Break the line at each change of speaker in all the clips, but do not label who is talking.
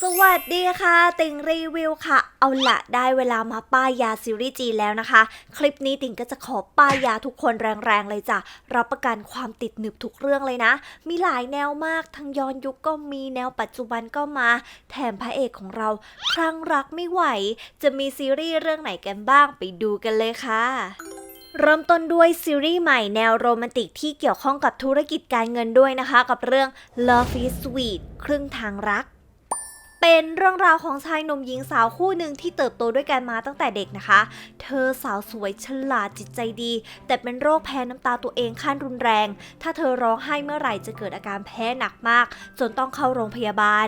สวัสดีค่ะ ติงรีวิวค่ะ เอาละได้เวลามาป้ายยาซีรีส์จีแล้วนะคะ คลิปนี้ติงก็จะขอป้ายยาทุกคนแรงๆเลยจ้ะ รับประกันความติดหนึบทุกเรื่องเลยนะ มีหลายแนวมากทั้งย้อนยุคก็มีแนวปัจจุบันก็มา แถมพระเอกของเราคลั่งรักไม่ไหว จะมีซีรีส์เรื่องไหนกันบ้างไปดูกันเลยค่ะเริ่มต้นด้วยซีรีส์ใหม่แนวโรแมนติกที่เกี่ยวข้องกับธุรกิจการเงินด้วยนะคะ กับเรื่อง Love is Sweet ครึ่งทางรัก เป็นเรื่องราวของชายหนุ่มหญิงสาวคู่หนึ่งที่เติบโตด้วยกันมาตั้งแต่เด็กนะคะ เธอสาวสวยฉลาดจิตใจดี แต่เป็นโรคแพ้น้ำตาตัวเองขั้นรุนแรง ถ้าเธอร้องไห้เมื่อไหร่จะเกิดอาการแพ้หนักมาก จนต้องเข้าโรงพยาบาล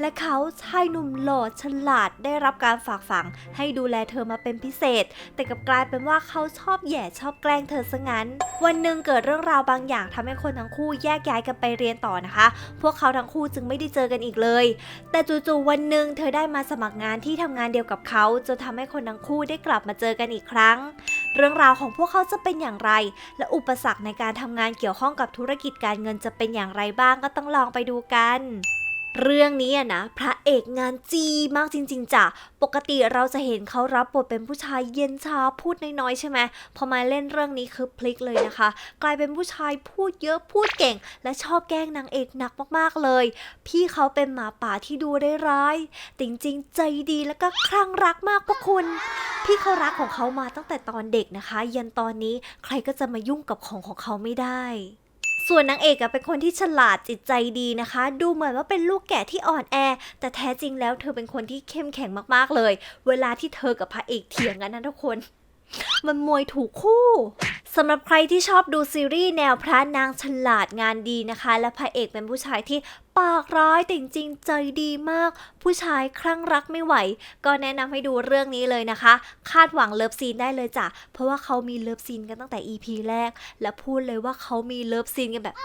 และเขาชายหนุ่มหล่อฉลาดได้รับการฝากฝัง ให้ดูแลเธอมาเป็นพิเศษ แต่กลับกลายเป็นว่าเขาชอบแย่ชอบแกล้งเธอซะงั้น วันหนึ่งเกิดเรื่องราวบางอย่างทำให้คนทั้งคู่แยกย้ายกันไปเรียนต่อนะคะ พวกเขาทั้งคู่จึงไม่ได้เจอกันอีกเลย แต่จู่ๆวันหนึ่งเธอได้มาสมัครงานที่ทำงานเดียวกับเขาจนทำให้คนทั้งคู่ได้กลับมาเจอกันอีกครั้ง เรื่องราวของพวกเขาจะเป็นอย่างไร และอุปสรรคในการทำงานเกี่ยวข้องกับธุรกิจการเงินจะเป็นอย่างไรบ้างก็ต้องลองไปดูกัน เรื่องนี้อะนะพระเอกงานจีมากจริง ๆจ้ะปกติเราจะเห็นเขารับบทเป็นผู้ชายเย็นชาพูดน้อยๆใช่ไหมพอมาเล่นเรื่องนี้คือพลิกเลยนะคะ กลายเป็นผู้ชายพูดเยอะพูดเก่ง และชอบแกล้งนางเอกหนักมากๆเลย พี่เขาเป็นหมาป่าที่ดูได้ร้ายแต่จริงๆ ใจดีแล้วก็คลั่งรักมากพวกคุณ พี่เขารักของเขามาตั้งแต่ตอนเด็กนะคะ ยันตอนนี้ใครก็จะมายุ่งกับของของเขาไม่ได้ ส่วนนางเอกเป็นคนที่ฉลาดจิตใจดีนะคะ ดูเหมือนว่าเป็นลูกแก่ที่อ่อนแอ แต่แท้จริงแล้วเธอเป็นคนที่เข้มแข็งมากๆเลย เวลาที่เธอกับพระเอกเถียงกันนะทุกคนมันมวยถูกคู่สำหรับใครที่ชอบดูซีรีส์แนวพระนางฉลาดงานดีนะคะ และพระเอกเป็นผู้ชายที่ ปากร้ายแต่จริงๆใจดีมาก ผู้ชายคลั่งรักไม่ไหว ก็แนะนำให้ดูเรื่องนี้เลยนะคะ คาดหวังเลิฟซีนได้เลยจ้ะ เพราะว่าเขามีเลิฟซีนกันตั้งแต่ EP แรก และพูดเลยว่าเขามีเลิฟซีนกันแบบ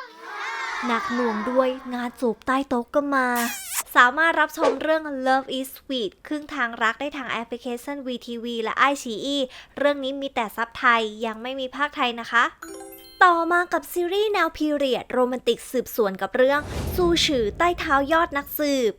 หนักหน่วงด้วยงานจูบใต้โต๊ะก็มา สามารถรับชมเรื่อง Love is Sweet ครึ่งทางรักได้ทางแอปพลิเคชัน VTV และ iQIYI เรื่องนี้มีแต่ซับไทยยังไม่มีภาคไทยนะคะ ต่อมากับซีรีส์แนวพีเรียดโรแมนติกสืบสวนกับเรื่องซูฉือใต้เท้ายอดนักสืบ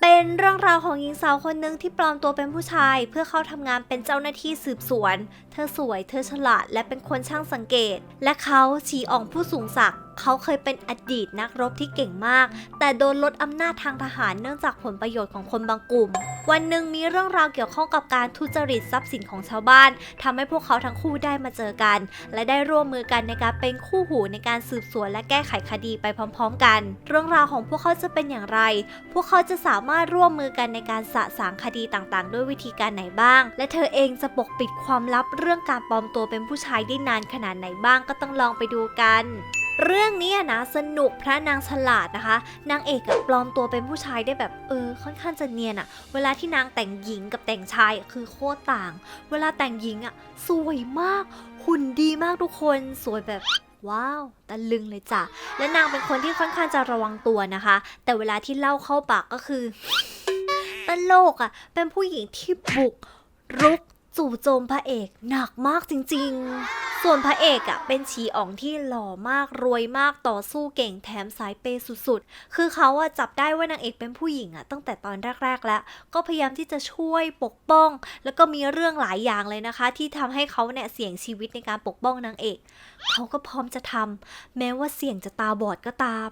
เป็นเรื่องราวของหญิงสาวคนหนึ่งที่ปลอมตัวเป็นผู้ชาย เพื่อเข้าทำงานเป็นเจ้าหน้าที่สืบสวน เธอสวย เธอฉลาด และเป็นคนช่างสังเกต และเขาชีอ่องผู้สูงศักดิ์ เขาเคยเป็นอดีตนักรบที่เก่งมาก แต่โดนลดอำนาจทางทหารเนื่องจากผลประโยชน์ของคนบางกลุ่ม วันหนึ่งมีเรื่องราวเกี่ยวข้องกับการทุจริตทรัพย์สินของชาวบ้านทำให้พวกเขาทั้งคู่ได้มาเจอกัน และได้ร่วมมือกันในการเป็นคู่หูในการสืบสวนและแก้ไขคดีไปพร้อม ๆ กัน เรื่องราวของพวกเขาจะเป็นอย่างไร พวกเขาจะสามารถร่วมมือกันในการสะสางคดีต่างๆ ด้วยวิธีการไหนบ้าง และเธอเองจะปกปิดความลับเรื่องการปลอมตัวเป็นผู้ชายได้นานขนาดไหนบ้างก็ต้องลองไปดูกัน เรื่องนี้นะสนุกพระนางฉลาดนะคะ นางเอกปลอมตัวเป็นผู้ชายได้แบบเออค่อนข้างจะเนียนอะเวลาที่นางแต่งหญิงกับแต่งชายคือโคตรต่าง เวลาแต่งหญิงอะสวยมากหุ่นดีมากทุกคนสวยแบบว้าวตะลึงเลยจ้ะ และนางเป็นคนที่ค่อนข้างจะระวังตัวนะคะ แต่เวลาที่เล่าเข้าปากก็คือตลกอะ เป็นผู้หญิงที่บุก รุกจู่โจมพระเอกหนักมากจริง ๆ ส่วนพระเอกอะเป็นชีอ๋องที่หล่อมากรวยมากต่อสู้เก่งแถมสายเปย์สุดๆ คือเขาอะจับได้ว่านางเอกเป็นผู้หญิงอะตั้งแต่ตอนแรกๆแล้ว ก็พยายามที่จะช่วยปกป้อง แล้วก็มีเรื่องหลายอย่างเลยนะคะ ที่ทำให้เขาเนี่ยเสี่ยงชีวิตในการปกป้องนางเอก เขาก็พร้อมจะทำแม้ว่าเสี่ยงจะตาบอดก็ตาม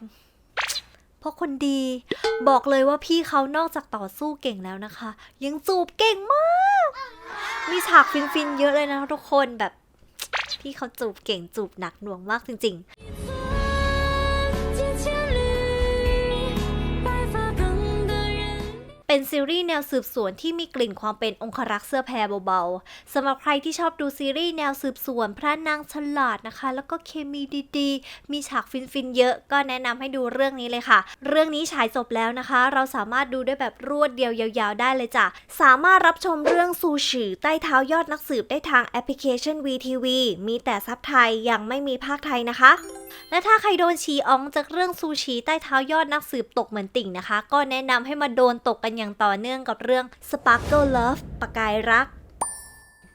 เพราะคนดี บอกเลยว่าพี่เขานอกจากต่อสู้เก่งแล้วนะคะ ยังจูบเก่งมาก มีฉากฟินๆเยอะเลยนะทุกคนแบบ พี่เขาจูบเก่งจูบหนักหน่วงมากจริง ๆ เป็นซีรีส์แนวสืบสวนที่มีกลิ่นความเป็นองครักษ์เสื้อแพรเบาๆสำหรับใครที่ชอบดูซีรีส์แนวสืบสวนพระนางฉลาดนะคะ แล้วก็เคมีดีๆ มีฉากฟินๆเยอะ ก็แนะนำให้ดูเรื่องนี้เลยค่ะ เรื่องนี้ฉายจบแล้วนะคะ เราสามารถดูได้แบบรวดเดียวยาวๆ ได้เลยจ้ะสามารถรับชมเรื่องซูชิใต้เท้ายอดนักสืบได้ทางแอปพลิเคชัน VTV มีแต่ซับไทยยังไม่มีภาคไทยนะคะและถ้าใครโดนชีอองจากเรื่องซูชิใต้เท้ายอดนักสืบตกเหมือนติ่งนะคะ ก็แนะนำให้มาโดนตกกันอย่างต่อเนื่องกับเรื่อง Sparkle Love ประกายรัก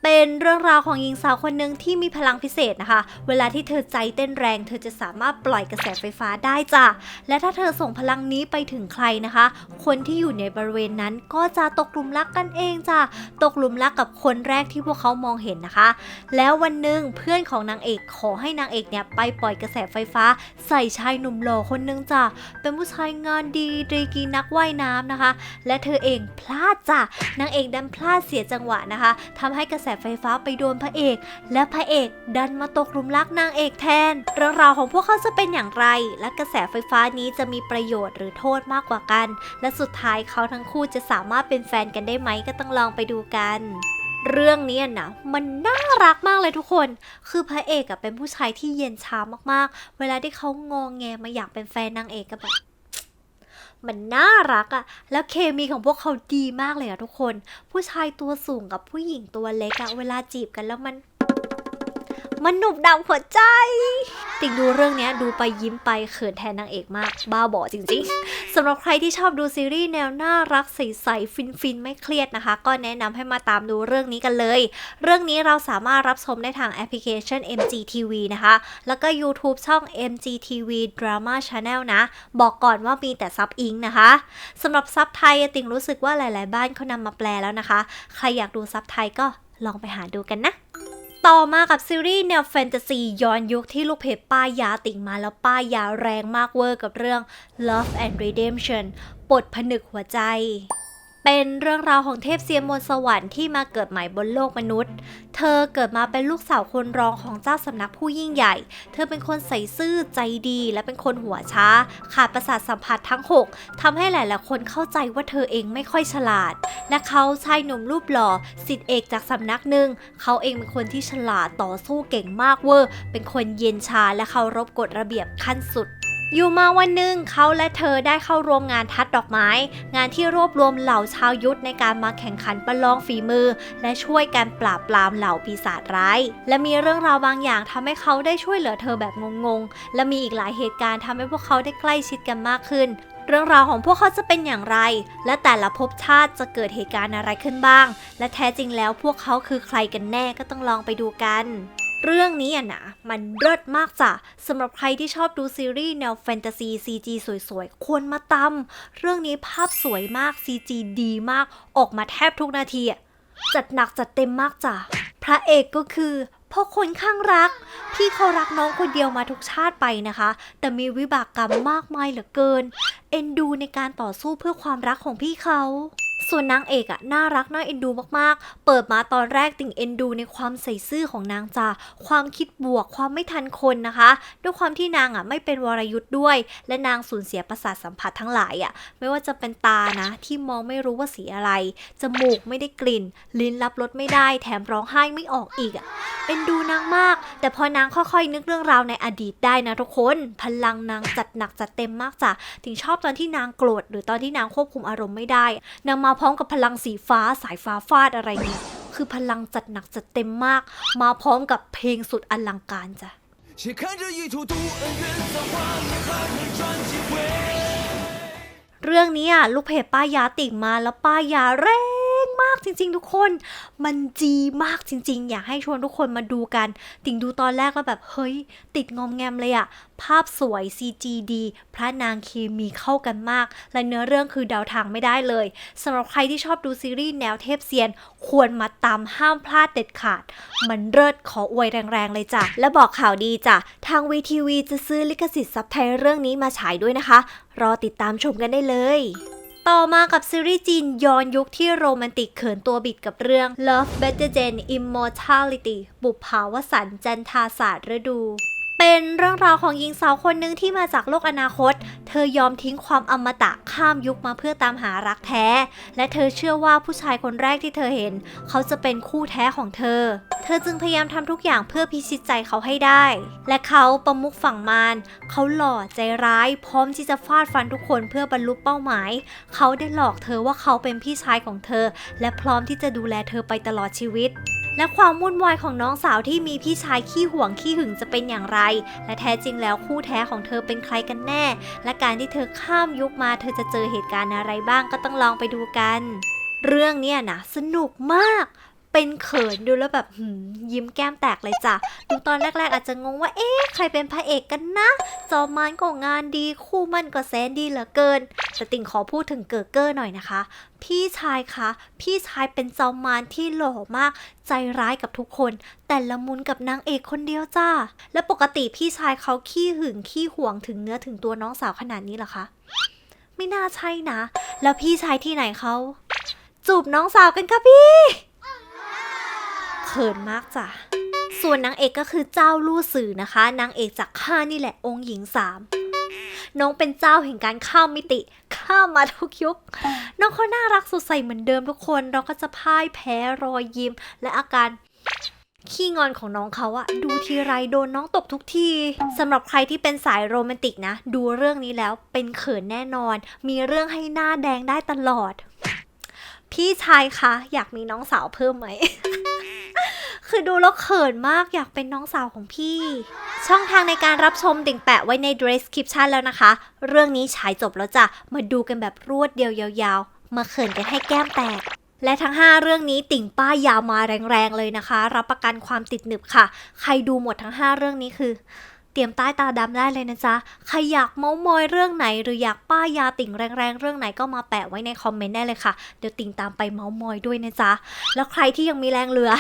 เป็นเรื่องราวของหญิงสาวคนหนึ่งที่มีพลังพิเศษนะคะ เวลาที่เธอใจเต้นแรง เธอจะสามารถปล่อยกระแสไฟฟ้าได้จ้ะ และถ้าเธอส่งพลังนี้ไปถึงใครนะคะ คนที่อยู่ในบริเวณนั้นก็จะตกหลุมรักกันเองจ้ะ ตกหลุมรักกับคนแรกที่พวกเขามองเห็นนะคะ แล้ววันหนึ่งเพื่อนของนางเอกขอให้นางเอกเนี่ยไปปล่อยกระแสไฟฟ้า ใส่ชายหนุ่มหล่อคนหนึงจ้ะ เป็นผู้ชายงานดีดีกีนักว่ายน้ำนะคะ และเธอเองพลาดจ้ะ นางเอกดันพลาดเสียจังหวะนะคะทำให้กระแสไฟฟ้าไปโดนพระเอก และพระเอกดันมาตกหลุมรักนางเอกแทนเรื่องราวของพวกเขาจะเป็นอย่างไร และกระแสไฟฟ้านี้จะมีประโยชน์หรือโทษมากกว่ากัน และสุดท้ายเขาทั้งคู่จะสามารถเป็นแฟนกันได้ไหมก็ต้องลองไปดูกันเรื่องนี้นะมันน่ารักมากเลยทุกคน คือพระเอกอะเป็นผู้ชายที่เย็นชามากๆ เวลาที่เขางองแงมาอยากเป็นแฟนนางเอกก็แบบ มันน่ารักอะแล้วเคมีของพวกเขาดีมากเลยอะทุกคน ผู้ชายตัวสูงกับผู้หญิงตัวเล็กอะเวลาจีบกันแล้วมัน มันหนุบดำหัวใจ ติงดูเรื่องนี้ดูไปยิ้มไปเขินแทนนางเอกมาก บ้าบอจริงๆสำหรับใครที่ชอบดูซีรีส์แนวน่ารักใสๆฟินๆไม่เครียดนะคะ ก็แนะนำให้มาตามดูเรื่องนี้กันเลย เรื่องนี้เราสามารถรับชมได้ทางแอปพลิเคชัน MGTV นะคะ แล้วก็ YouTube ช่อง MGTV Drama Channel นะ บอกก่อนว่ามีแต่ซับอิงนะคะสำหรับซับไทยติงรู้สึกว่าหลาย ๆ บ้านเขานำมาแปลแล้วนะคะ ใครอยากดูซับไทยก็ลองไปหาดูกันนะ ต่อมากับซีรีส์แนวแฟนตาซีย้อนยุคที่ลูกเพจป้ายยาติ่งมาแล้วป้ายยาแรงมากเวอร์กับเรื่อง Love and Redemption ปลดผนึกหัวใจ เป็นเรื่องราวของเทพเซียนมนสวรรค์ที่มาเกิดใหม่บนโลกมนุษย์ เธอเกิดมาเป็นลูกสาวคนรองของเจ้าสำนักผู้ยิ่งใหญ่ เธอเป็นคนใส่ซื่อใจดี และเป็นคนหัวช้า ขาดประสาทสัมผัสทั้ง 6ทำให้หลายๆคนเข้าใจว่าเธอเองไม่ค่อยฉลาด และเขาชายหนุ่มรูปหล่อสิทธิเอกจากสำนักหนึ่ง เขาเองเป็นคนที่ฉลาดต่อสู้เก่งมากเวอร์ เป็นคนเย็นชาและเคารพกฎระเบียบขั้นสุด อยู่มาวันหนึ่งเขาและเธอได้เข้าร่วมงานทัดดอกไม้ งานที่รวบรวมเหล่าชาวยุทธในการมาแข่งขันประลองฝีมือ และช่วยกันปราบปรามเหล่าปีศาจร้าย และมีเรื่องราวบางอย่างทำให้เขาได้ช่วยเหลือเธอแบบงงๆ และมีอีกหลายเหตุการณ์ทำให้พวกเขาได้ใกล้ชิดกันมากขึ้น เรื่องราวของพวกเขาจะเป็นอย่างไร และแต่ละภพชาติจะเกิดเหตุการณ์อะไรขึ้นบ้าง และแท้จริงแล้วพวกเขาคือใครกันแน่ก็ต้องลองไปดูกัน เรื่องนี้อะนะมันเลิศมากจ้ะสำหรับใครที่ชอบดูซีรีส์แนวแฟนตาซี CG สวยๆ ควรมาตำเรื่องนี้ภาพสวยมาก CG ดีมากออกมาแทบทุกนาทีจัดหนักจัดเต็มมากจ้ะพระเอกก็คือพ่อคนข้างรักพี่เขารักน้องคนเดียวมาทุกชาติไปนะคะ แต่มีวิบากกรรมมากมายเหลือเกิน เอ็นดูในการต่อสู้เพื่อความรักของพี่เขา ส่วนนางเอกอะน่ารักน่าเอ็นดูมากๆ เปิดมาตอนแรกติ่งเอ็นดูในความใส่ซื่อของนางจ้าความคิดบวกความไม่ทันคนนะคะ ด้วยความที่นางอะไม่เป็นวรยุทธ์ด้วย และนางสูญเสียประสาทสัมผัสทั้งหลายอะไม่ว่าจะเป็นตานะ ที่มองไม่รู้ว่าสีอะไร จมูกไม่ได้กลิ่น ลิ้นรับรสไม่ได้ แถมร้องไห้ไม่ออกอีกอะ เอ็นดูนางมาก แต่พอนางค่อยๆ นึกเรื่องราวในอดีตได้นะทุกคน พลังนางจัดหนักจัดเต็มมากจ้ะถึงชอบตอนที่นางโกรธหรือตอนที่นางควบคุมอารมณ์ไม่ได้ นางมาพร้อมกับพลังสีฟ้าสายฟ้าฟาดอะไรนี่คือพลังจัดหนักจัดเต็มมาก มาพร้อมกับเพลงสุดอลังการจ้ะเรื่องนี้ลูกเพจป้ายาติ่งมาแล้วป้ายาเร่ มากจริง ๆ ทุกคน มันจีมากจริง ๆ อยากให้ชวนทุกคนมาดูกัน ติ่งดูตอนแรกแล้วแบบเฮ้ย ติดงอมแงมเลยอะภาพสวย CG ดีพระนางเคมีเข้ากันมาก และเนื้อเรื่องคือเดาทางไม่ได้เลยสำหรับใครที่ชอบดูซีรีส์แนวเทพเซียน ควรมาตามห้ามพลาดเด็ดขาด มันเลิศขออวยแรงๆเลยจ้ะ และบอกข่าวดีจ้ะ ทางวีทีวีจะซื้อลิขสิทธิ์ซับไทยเรื่องนี้มาฉายด้วยนะคะ รอติดตามชมกันได้เลย ต่อมากับซีรีส์จีนย้อนยุคที่โรแมนติกเขินตัวบิดกับเรื่อง Love Better Than Immortality บุพภาวสันจันทาศาสตร์ฤดู เป็นเรื่องราวของหญิงสาวคนหนึ่งที่มาจากโลกอนาคต เธอยอมทิ้งความอมตะข้ามยุคมาเพื่อตามหารักแท้ และเธอเชื่อว่าผู้ชายคนแรกที่เธอเห็น เขาจะเป็นคู่แท้ของเธอ เธอจึงพยายามทำทุกอย่างเพื่อพิชิตใจเขาให้ได้ และเขาประมุขฝั่งมารเขาหล่อใจร้าย พร้อมที่จะฟาดฟันทุกคนเพื่อบรรลุเป้าหมาย เขาได้หลอกเธอว่าเขาเป็นพี่ชายของเธอ และพร้อมที่จะดูแลเธอไปตลอดชีวิต และความวุ่นวายของน้องสาวที่มีพี่ชายขี้ห่วงขี้หึงจะเป็นอย่างไร และแท้จริงแล้วคู่แท้ของเธอเป็นใครกันแน่ และการที่เธอข้ามยุคมา เธอจะเจอเหตุการณ์อะไรบ้างก็ต้องลองไปดูกัน เรื่องเนี้ยนะสนุกมาก เป็นเขินดูแล้วแบบยิ้มแก้มแตกเลยจ้ะดูตอนแรก ๆ อาจจะงงว่า เอ๊ะ ใครเป็นพระเอกกันนะ จอมมันก็งานดีคู่มันก็แสนดีเหลือเกิน แต่ติ่งขอพูดถึงเกอเกอร์หน่อยนะคะ พี่ชายคะ พี่ชายเป็นจอมมารที่หล่อมาก ใจร้ายกับทุกคน แต่ละมุนกับนางเอกคนเดียวจ้า และปกติพี่ชายเขาขี้หึงขี้ห่วงถึงเนื้อถึงตัวน้องสาวขนาดนี้หรอคะ ไม่น่าใช่นะ แล้วพี่ชายที่ไหนเขาจูบน้องสาวกันค่ะพี่ ขินมากจ้ะส่วนนางเอกก็คือเจ้าลู่สื่อนะคะนางเอกจากข้านี่แหละองค์หญิงสามน้องเป็นเจ้าแห่งการข้ามมิติ ข้ามมาทุกยุค น้องเขาน่ารักสดใสเหมือนเดิมทุกคน เราก็จะพ่ายแพ้รอยยิ้ม และอาการขี้งอนของน้องเขาอะดูทีไรโดนน้องตบทุกทีสำหรับใครที่เป็นสายโรแมนติกนะ ดูเรื่องนี้แล้วเป็นเขินแน่นอน มีเรื่องให้หน้าแดงได้ตลอด พี่ชายคะ อยากมีน้องสาวเพิ่มไหม คือดูแล้วเขินมากอยากเป็นน้องสาวของพี่ ช่องทางในการรับชมติ่งแปะไว้ใน description แล้วนะคะ เรื่องนี้ฉายจบแล้วจ้ะ มาดูกันแบบรวดเดียวยาวๆ มาเขินกันให้แก้มแตก และทั้ง 5 เรื่องนี้ติ่งป้ายยาวมาแรงๆเลยนะคะ รับประกันความติดหนึบค่ะ ใครดูหมดทั้ง 5 เรื่องนี้คือเตรียมใต้ตาดำได้เลยนะจ๊ะ ใครอยากเมาส์มอยเรื่องไหน หรืออยากป้ายยาติ่งแรงๆ เรื่องไหนก็มาแปะไว้ในคอมเมนต์ได้เลยค่ะ เดี๋ยวติ่งตามไปเมาส์มอยด้วยนะจ๊ะ แล้วใครที่ยังมีแรงเหลือ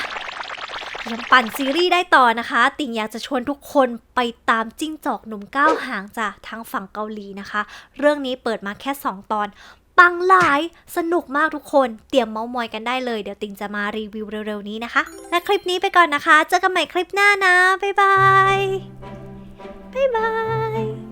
ยังปั่นซีรีส์ได้ต่อนะคะ ติ่งอยากจะชวนทุกคนไปตามจิ้งจอกหนุ่มก้าวหางจ้ะทางฝั่งเกาหลีนะคะ เรื่องนี้เปิดมาแค่ 2 ตอน ปังหลายสนุกมากทุกคนเตรียมเมาส์มอยกันได้เลย เดี๋ยวติ่งจะมารีวิวเร็วๆนี้นะคะ และคลิปนี้ไปก่อนนะคะ เจอกันใหม่คลิปหน้านะ บ๊ายบาย บ๊ายบาย